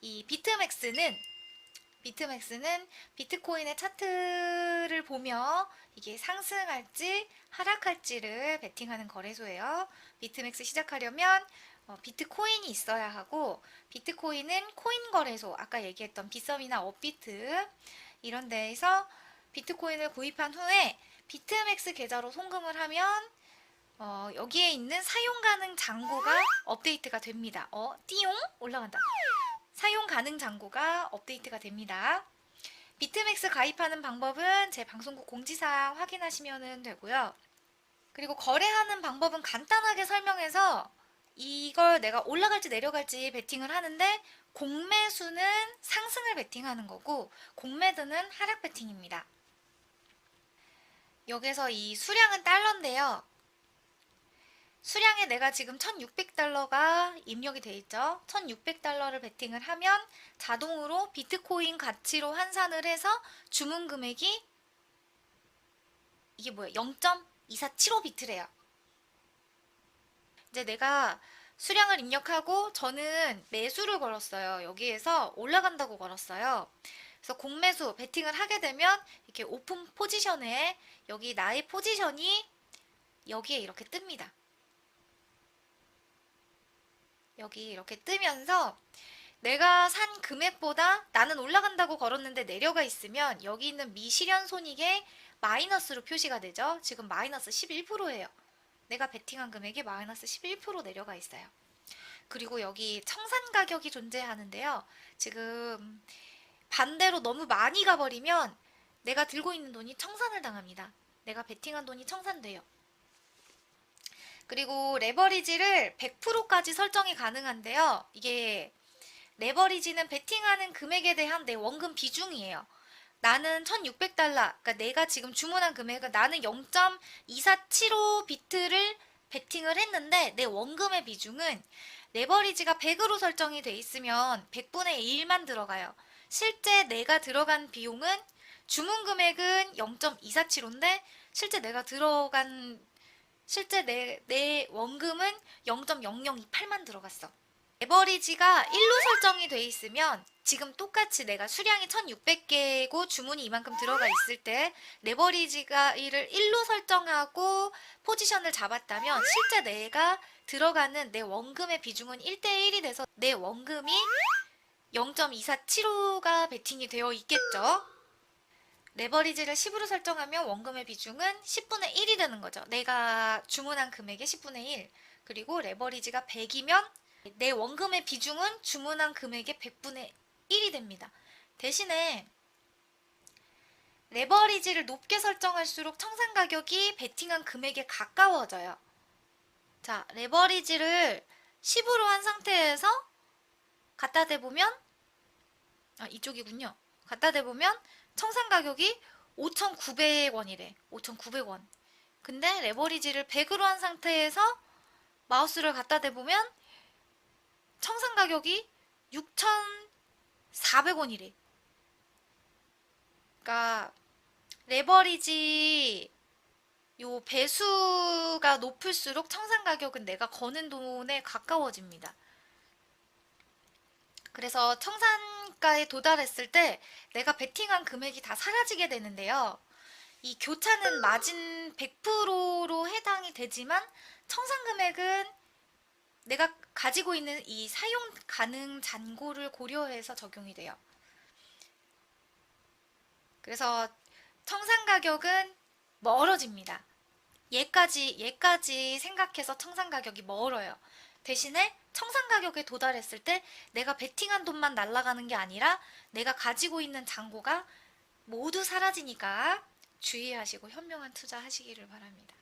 이 비트맥스는 비트맥스는 비트코인의 차트를 보며 이게 상승할지 하락할지를 베팅하는 거래소예요. 비트맥스 시작하려면 어, 비트코인이 있어야 하고 비트코인은 코인 거래소 아까 얘기했던 비썸이나 업비트 이런 데에서 비트코인을 구입한 후에 비트맥스 계좌로 송금을 하면 어, 여기에 있는 사용 가능 잔고가 업데이트가 됩니다. 어, 띠용 올라간다. 사용 가능 잔고가 업데이트가 됩니다. 비트맥스 가입하는 방법은 제 방송국 공지사항 확인하시면 되고요. 그리고 거래하는 방법은 간단하게 설명해서 이걸 내가 올라갈지 내려갈지 베팅을 하는데 공매수는 상승을 베팅하는 거고 공매도는 하락 베팅입니다. 여기서 이 수량은 달러인데요. 수량에 내가 지금 1600달러가 입력이 돼 있죠. 1600달러를 베팅을 하면 자동으로 비트코인 가치로 환산을 해서 주문 금액이 이게 뭐야? 0.2475비트래요. 이제 내가 수량을 입력하고 저는 매수를 걸었어요. 여기에서 올라간다고 걸었어요. 그래서 공매수 베팅을 하게 되면 이렇게 오픈 포지션에 여기 나의 포지션이 여기에 이렇게 뜹니다. 여기 이렇게 뜨면서 내가 산 금액보다 나는 올라간다고 걸었는데 내려가 있으면 여기 있는 미실현 손익에 마이너스로 표시가 되죠. 지금 마이너스 11%예요. 내가 베팅한 금액이 마이너스 11% 내려가 있어요. 그리고 여기 청산 가격이 존재하는데요. 지금 반대로 너무 많이 가버리면 내가 들고 있는 돈이 청산을 당합니다. 내가 베팅한 돈이 청산돼요. 그리고 레버리지를 100%까지 설정이 가능한데요. 이게 레버리지는 베팅하는 금액에 대한 내 원금 비중이에요. 나는 1600달러, 그러니까 내가 지금 주문한 금액은 나는 0.2475 비트를 베팅을 했는데 내 원금의 비중은 레버리지가 100으로 설정이 돼 있으면 100분의 1만 들어가요. 실제 내가 들어간 비용은 주문 금액은 0.247인데 실제 내가 들어간 실제 내, 내 원금은 0.0028만 들어갔어. 레버리지가 1로 설정이 돼 있으면 지금 똑같이 내가 수량이 1600개고 주문이 이만큼 들어가 있을 때 레버리지가 이를 1로 설정하고 포지션을 잡았다면 실제 내가 들어가는 내 원금의 비중은 1대1이 돼서 내 원금이 0.2475가 베팅이 되어 있겠죠. 레버리지를 10으로 설정하면 원금의 비중은 10분의 1이 되는 거죠. 내가 주문한 금액의 10분의 1. 그리고 레버리지가 100이면 내 원금의 비중은 주문한 금액의 100분의 1이 됩니다. 대신에 레버리지를 높게 설정할수록 청산 가격이 베팅한 금액에 가까워져요. 자, 레버리지를 10으로 한 상태에서 갖다 대보면 아, 이쪽이군요. 갖다 대보면 청산 가격이 5,900원이래. 5,900원. 근데 레버리지를 100으로 한 상태에서 마우스를 갖다 대보면 청산 가격이 6,400원이래. 그러니까 레버리지 요 배수가 높을수록 청산 가격은 내가 거는 돈에 가까워집니다. 그래서 청산 가에 도달했을 때 내가 베팅한 금액이 다 사라지게 되는데요. 이 교차는 마진 100%로 해당이 되지만 청산 금액은 내가 가지고 있는 이 사용 가능 잔고를 고려해서 적용이 돼요. 그래서 청산 가격은 멀어집니다. 얘까지 얘까지 생각해서 청산 가격이 멀어요. 대신에 청산 가격에 도달했을 때 내가 베팅한 돈만 날아가는 게 아니라 내가 가지고 있는 잔고가 모두 사라지니까 주의하시고 현명한 투자 하시기를 바랍니다.